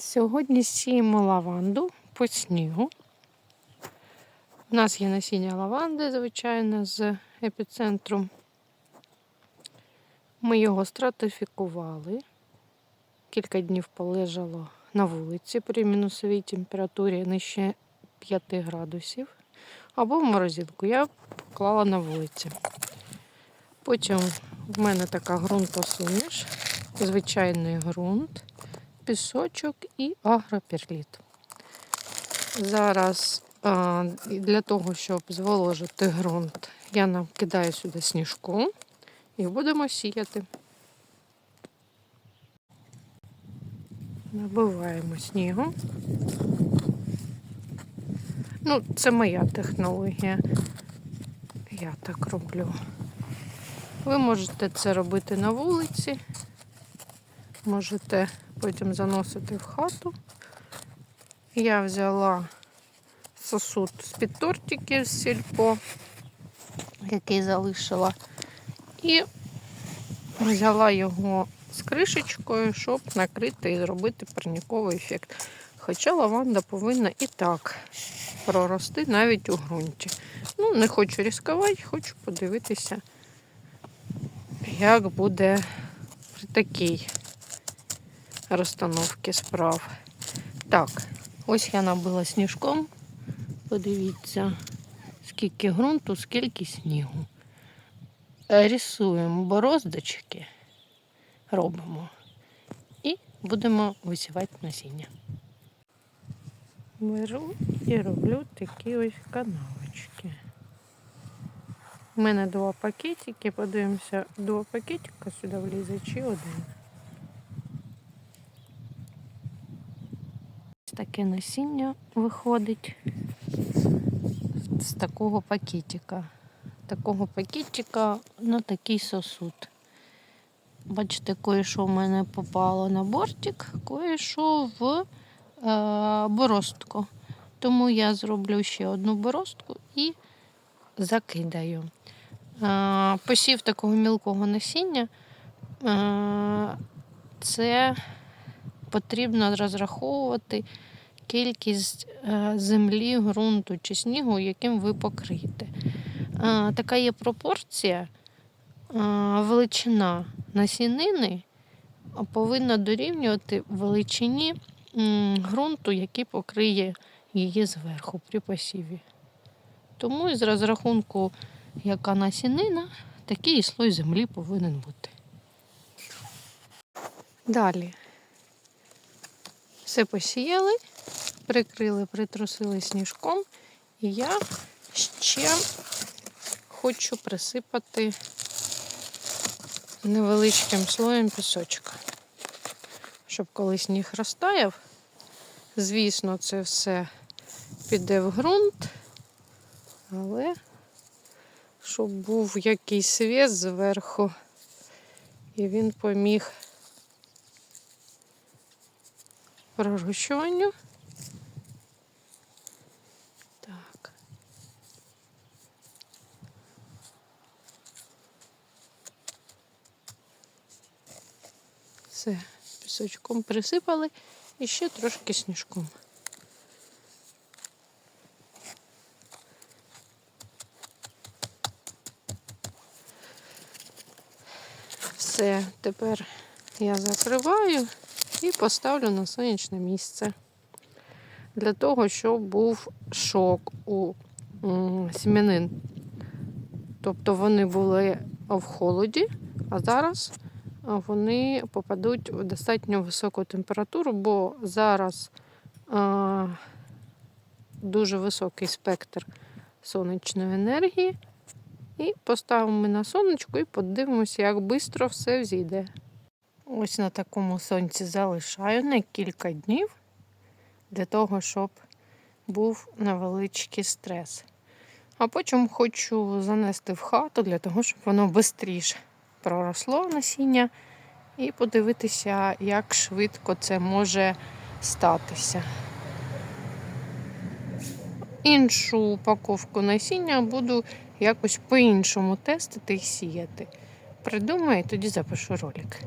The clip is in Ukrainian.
Сьогодні сіємо лаванду по снігу. У нас є насіння лаванди, звичайно, з епіцентру. Ми його стратифікували. Кілька днів полежало на вулиці при мінусовій температурі нижче 5 градусів. Або в морозилку. Я поклала на вулиці. Потім в мене така ґрунтосуміш, звичайний ґрунт пісочок і агроперліт. Зараз для того, щоб зволожити ґрунт, я накидаю сюди сніжку і будемо сіяти. Набиваємо снігу. Ну, це моя технологія. Я так роблю. Ви можете це робити на вулиці, можете потім заносити в хату. Я взяла сосуд з-під тортиків з сільпо, який залишила, і взяла його з кришечкою, щоб накрити і зробити парніковий ефект. Хоча лаванда повинна і так прорости навіть у ґрунті. Ну, не хочу ризикувати, хочу подивитися, як буде при такій розстановки справ. Так, ось я набила сніжком. Подивіться, скільки ґрунту, скільки снігу. Рисуємо бороздочки, робимо і будемо висівати насіння. Беру і роблю такі ось канавочки. У мене два пакетики, подивимося, два пакетика сюди влізе чи один. Таке насіння виходить з такого пакетика. Такого пакетика на такий сосуд. Бачите, кое-що в мене попало на бортик, кое-що в е, боростку. Тому я зроблю ще одну боростку і закидаю. Е, посів такого мілкого насіння. Е, це потрібно розраховувати кількість е, землі, ґрунту чи снігу, яким ви покриєте. Е, така є пропорція, е, величина насінини повинна дорівнювати величині ґрунту, який покриє її зверху при посіві. Тому із розрахунку, яка насінина, такий і слой землі повинен бути. Далі все посіяли, прикрили, притрусили сніжком. І я ще хочу присипати невеличким слоєм пісочка. Щоб коли сніг розтаяв, звісно, це все піде в ґрунт, але щоб був якийсь світ зверху, і він поміг пророщуванню. Все, пісочком присипали і ще трошки сніжком. Все, тепер я закриваю і поставлю на сонячне місце. Для того, щоб був шок у сім'янин. Тобто вони були в холоді, а зараз вони попадуть в достатньо високу температуру, бо зараз а, дуже високий спектр сонячної енергії. І поставимо на сонечко і подивимося, як швидко все взійде. Ось на такому сонці залишаю на кілька днів для того, щоб був невеличкий стрес. А потім хочу занести в хату для того, щоб воно швидше проросло насіння і подивитися, як швидко це може статися. Іншу упаковку насіння буду якось по-іншому тестити і сіяти. Придумаю і тоді запишу ролик.